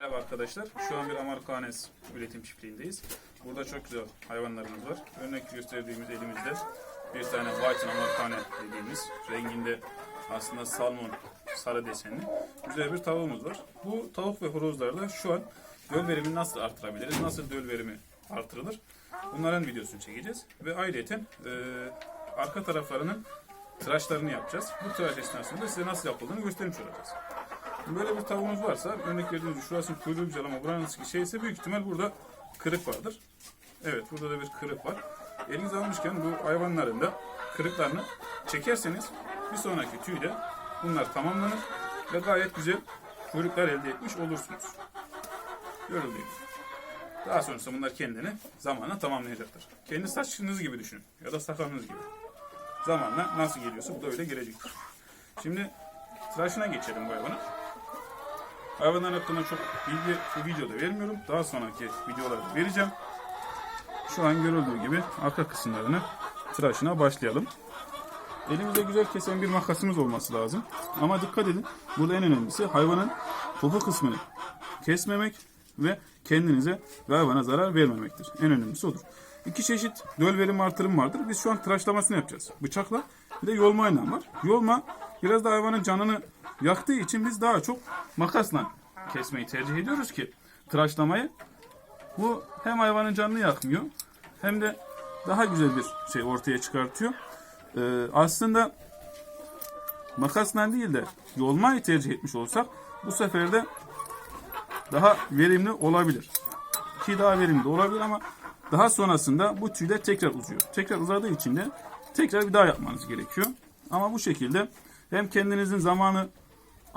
Merhaba arkadaşlar. Şu an bir Amarkanes üretim çiftliğindeyiz. Burada çok güzel hayvanlarımız var. Örnek gösterdiğimiz elimizde bir tane White Amarkane dediğimiz renginde aslında salmon sarı desenli güzel bir tavuğumuz var. Bu tavuk ve horozlarda şu an döl verimini nasıl artırabiliriz? Nasıl döl verimi artırılır? Bunların videosunu çekeceğiz. Ve ayrıca e, arka taraflarının tıraşlarını yapacağız. Bu tıraş esnasında size nasıl yapıldığını göstermiş olacağız. Böyle bir tavuğunuz varsa örnek verdiğiniz şurasının kuyruğu güzel ama buranın şeyse büyük ihtimal burada kırık vardır. Evet burada da bir kırık var. Elinize almışken bu hayvanların da kırıklarını çekerseniz bir sonraki tüyde bunlar tamamlanır ve gayet güzel kuyruklar elde etmiş olursunuz. Görüldüğü. Daha sonrasında bunlar kendini zamanla tamamlayacaktır. Kendi saçınız gibi düşünün ya da sakalınız gibi. Zamanla nasıl geliyorsa bu da öyle gelecektir. Şimdi tıraşına geçelim bu hayvanın. Hayvanların hakkında çok bilgi bu videoda vermiyorum. Daha sonraki videolarda vereceğim. Şu an görüldüğü gibi arka kısımlarını tıraşına başlayalım. Elimizde güzel kesen bir makasımız olması lazım. Ama dikkat edin. Burada en önemlisi hayvanın popo kısmını kesmemek ve kendinize ve hayvana zarar vermemektir. En önemlisi odur. İki çeşit döl verim artırım vardır. Biz şu an tıraşlamasını yapacağız. Bıçakla bir de yolmayla var. Yolma biraz da hayvanın canını yaktığı için biz daha çok makasla kesmeyi tercih ediyoruz ki tıraşlamayı. Bu hem hayvanın canını yakmıyor hem de daha güzel bir şey ortaya çıkartıyor. Ee, aslında makasla değil de yolmayı tercih etmiş olsak bu sefer de daha verimli olabilir. Ki daha verimli olabilir ama daha sonrasında bu tüyler tekrar uzuyor. Tekrar uzadığı için de tekrar bir daha yapmanız gerekiyor. Ama bu şekilde hem kendinizin zamanı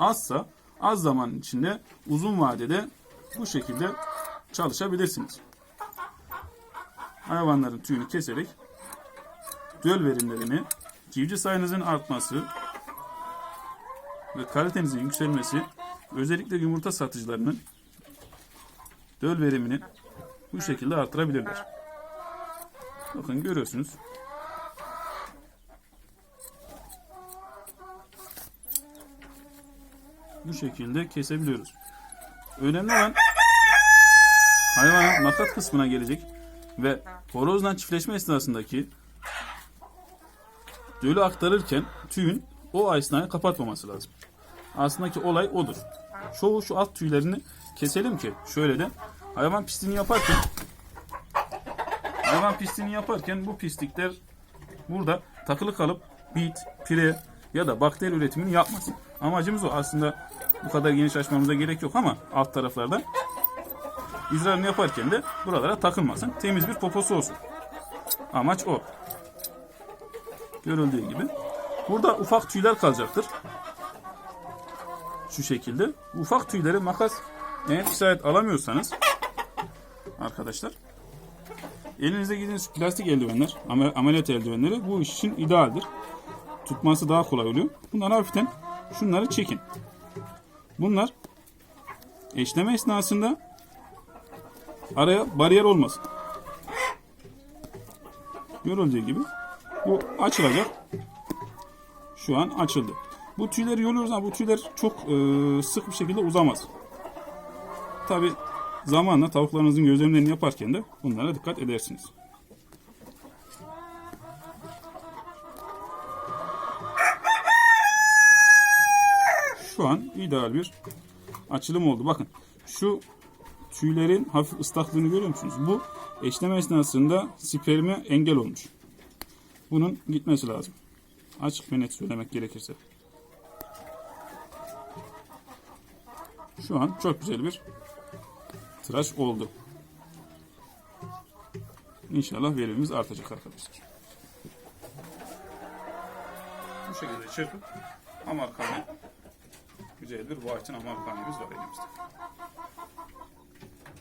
azsa az zaman içinde uzun vadede bu şekilde çalışabilirsiniz. Hayvanların tüyünü keserek döl verimlerini, civciv sayınızın artması ve kalitenizin yükselmesi özellikle yumurta satıcılarının döl verimini bu şekilde artırabilirler. Bakın görüyorsunuz. Bu şekilde kesebiliyoruz. Önemli olan hayvanın makat kısmına gelecek ve horozla çiftleşme esnasındaki dölü aktarırken tüyün o esnayı kapatmaması lazım. Aslında ki olay odur. Çoğu şu alt tüylerini keselim ki şöyle de hayvan pisliğini yaparken hayvan pisliğini yaparken bu pislikler burada takılı kalıp bit, pire ya da bakteri üretimini yapmasın. Amacımız o. Aslında bu kadar geniş açmamıza gerek yok ama alt taraflarda izrarini yaparken de buralara takılmasın. Temiz bir poposu olsun. Amaç o. Görüldüğü gibi. Burada ufak tüyler kalacaktır. Şu şekilde. Ufak tüyleri makas eğer işaret alamıyorsanız arkadaşlar elinize gidiniz plastik eldivenler, amel- ameliyat eldivenleri bu iş için idealdir. Tutması daha kolay oluyor. Bunları hafiften şunları çekin. Bunlar eşleme esnasında araya bariyer olmasın. Görüldüğü gibi bu açılacak. Şu an açıldı. Bu tüyleri yoluyoruz ama bu tüyler çok e, sık bir şekilde uzamaz. Tabi zamanla tavuklarınızın gözlemlerini yaparken de bunlara dikkat edersiniz. Şu an ideal bir açılım oldu. Bakın şu tüylerin hafif ıslaklığını görüyor musunuz? Bu eşleme esnasında sperme engel olmuş. Bunun gitmesi lazım. Açık ve net söylemek gerekirse. Şu an çok güzel bir tıraş oldu. İnşallah verimimiz artacak arkadaşlar. Bu şekilde çırpıp Amarkane güzel bir White'ın Amarkane'miz var elimizde.